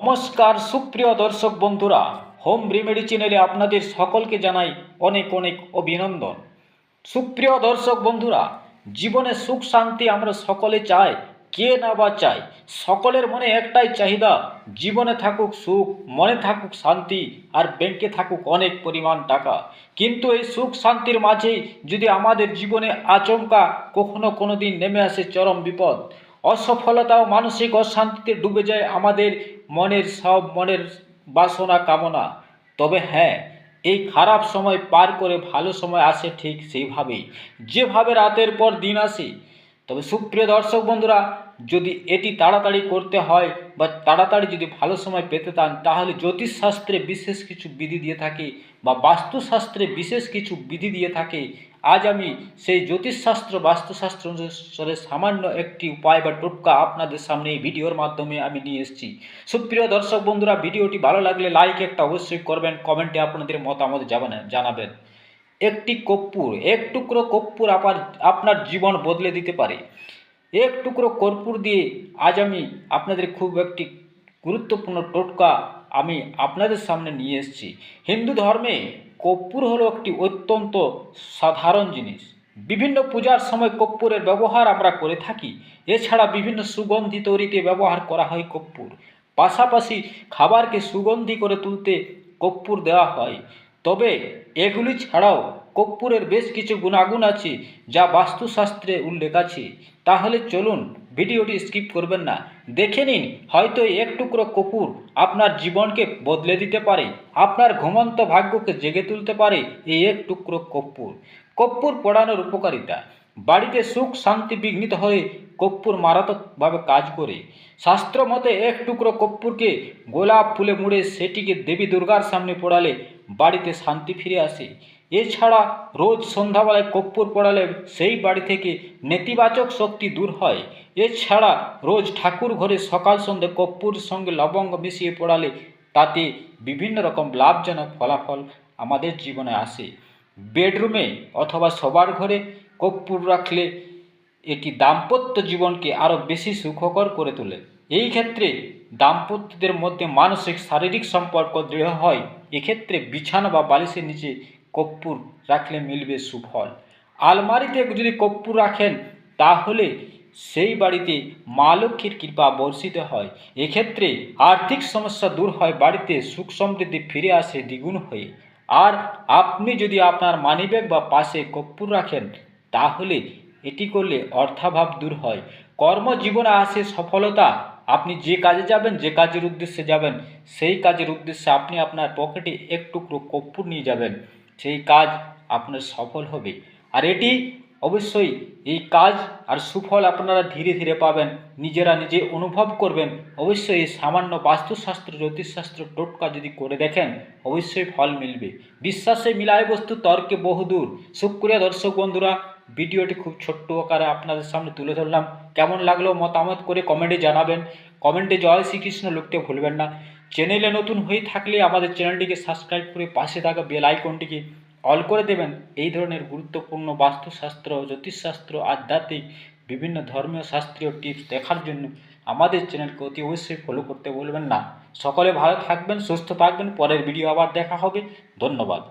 নমস্কার, সুপ্রিয় দর্শক বন্ধুরা। হোম রেমেডি চ্যানেলে আপনাদের সকলকে জানাই অনেক অনেক অভিনন্দন। সুপ্রিয় দর্শক বন্ধুরা, জীবনে সুখ শান্তি আমরা সকলে চাই, কে না বা চাই? সকলের মনে একটাই চাহিদা, জীবনে থাকুক সুখ, মনে থাকুক শান্তি, আর ব্যাংকে থাকুক অনেক পরিমাণ টাকা। কিন্তু এই সুখ শান্তির মাঝেই যদি আমাদের জীবনে আচমকা কখনো কোনো দিন নেমে আসে চরম বিপদ অসফলতা ও মানসিক অশান্তিতে ডুবে যায় আমাদের মনের সব মনের বাসনা কামনা। তবে হ্যাঁ এই খারাপ সময় পার করে ভালো সময় আসে ঠিক সেইভাবেই। যেভাবে রাতের পর দিন আসে তবে সুপ্রিয় দর্শক বন্ধুরা, যদি এটি তাড়াতাড়ি করতে হয় বা তাড়াতাড়ি যদি ভালো সময় পেতে চান, তাহলে জ্যোতিষশাস্ত্রে বিশেষ কিছু বিধি দিয়ে থাকে বা বাস্তুশাস্ত্রে বিশেষ কিছু বিধি দিয়ে থাকে। আজ আমি সেই জ্যোতিষশাস্ত্র, বাস্তুশাস্ত্র অনুসারে সামান্য একটি উপায় বা টোটকা আপনাদের সামনে এই ভিডিওর মাধ্যমে আমি নিয়ে এসেছি। সুপ্রিয় দর্শক বন্ধুরা, ভিডিওটি ভালো লাগলে লাইক একটা অবশ্যই করবেন, কমেন্টে আপনাদের মতামত জানাবেন জানাবেন। একটি কর্পূর, এক টুকরো কর্পূর আবার আপনার জীবন বদলে দিতে পারে। এক টুকরো কর্পূর দিয়ে আজ আমি আপনাদের খুব একটি গুরুত্বপূর্ণ টোটকা আমি আপনাদের সামনে নিয়ে এসেছি। হিন্দু ধর্মে কর্পূর হলো একটি অত্যন্ত সাধারণ জিনিস। বিভিন্ন পূজার সময় কর্পূরের ব্যবহার আমরা করে থাকি। এছাড়া বিভিন্ন সুগন্ধি তৈরিতে ব্যবহার করা হয় কর্পূর। পাশাপাশি খাবারকে সুগন্ধি করে তুলতে কর্পূর দেওয়া হয়। তবে এগুলি ছাড়াও কর্পূরের বেশ কিছু গুণাগুণ আছে যা বাস্তুশাস্ত্রে উল্লেখ আছে। তাহলে চলুন ভিডিওটি স্কিপ করবেন না। দেখে নিন, হয়তো এক টুকরো কর্পূর আপনার জীবনকে বদলে দিতে পারে, আপনার ঘুমন্ত ভাগ্যকে জেগে তুলতে পারে এই এক টুকরো কর্পূর। কর্পূর পড়ানোর উপকারিতা, বাড়িতে সুখ শান্তি বিঘ্নিত হয়ে কর্পূর মারাত্মকভাবে কাজ করে। শাস্ত্র মতে এক টুকরো কর্পূরকে গোলাপ ফুলে মুড়ে সেটিকে দেবী দুর্গার সামনে পোড়ালে বাড়িতে শান্তি ফিরে আসে। এছাড়া রোজ সন্ধ্যাবেলায় কর্পূর পোড়ালে সেই বাড়ি থেকে নেতিবাচক শক্তি দূর হয়। এছাড়া রোজ ঠাকুর ঘরে সকাল সন্ধ্যে কর্পূর সঙ্গে লবঙ্গ মিশিয়ে পড়ালে তাতে বিভিন্ন রকম লাভজনক ফলাফল আমাদের জীবনে আসে। বেডরুমে অথবা সবার ঘরে কর্পূর রাখলে এটি দাম্পত্য জীবনকে আরও বেশি সুখকর করে তোলে? এই ক্ষেত্রে দাম্পত্যদের মধ্যে মানসিক, শারীরিক সম্পর্ক দৃঢ় হয়। এক্ষেত্রে বিছানা বা বালিশের নিচে কর্পূর রাখলে মিলবে সুফল আলমারিতে যদি কর্পূর রাখেন, তাহলে সেই বাড়িতে মা লক্ষ্মীর কৃপা বর্ষিত হয়। এক্ষেত্রে আর্থিক সমস্যা দূর হয়, বাড়িতে সুখ সমৃদ্ধি ফিরে আসে দ্বিগুণ হয়ে। আর আপনি যদি আপনার মানিব্যাগ বা পাশে কর্পূর রাখেন, তাহলে এটি করলে অর্থাভাব দূর হয়। কর্মজীবনে আসে সফলতা। আপনি যে কাজে যাবেন, যে কাজের উদ্দেশ্যে যাবেন, সেই কাজের উদ্দেশ্যে আপনি আপনার পকেটে এক টুকরো নিয়ে যাবেন। সেই কাজ আপনার সফল হবে। আর এটি অবশ্যই এই কাজ আর সুফল আপনারা ধীরে ধীরে পাবেন, নিজেরা নিজে অনুভব করবেন। অবশ্যই এই সামান্য বাস্তুশাস্ত্র, জ্যোতিষশাস্ত্র টোটকা যদি করে দেখেন, অবশ্যই ফল মিলবে। বিশ্বাসে মিলায় বস্তু তর্কে বহুদূর। সুপ্রিয় দর্শক বন্ধুরা ভিডিওটি খুব ছোট্ট আকারে আপনাদের সামনে তুলে ধরলাম। কেমন লাগল মতামত করে কমেন্টে জানাবেন। কমেন্টে জয় শ্রীকৃষ্ণ লিখতে ভুলবেন না। চ্যানেলে নতুন হয়ে থাকলে আমাদের চ্যানেলটিকে সাবস্ক্রাইব করে পাশে থাকা বেল আইকনটিকে অল করে দেবেন। এই ধরনের গুরুত্বপূর্ণ বাস্তুশাস্ত্র, জ্যোতিষশাস্ত্র, আধ্যাত্মিক, বিভিন্ন ধর্মীয় শাস্ত্রীয় টিপস দেখার জন্য আমাদের চ্যানেলকে অতি অবশ্যই ফলো করতে বলবেন না। সকলে ভালো থাকবেন, সুস্থ থাকবেন। পরের ভিডিও আবার দেখা হবে। ধন্যবাদ।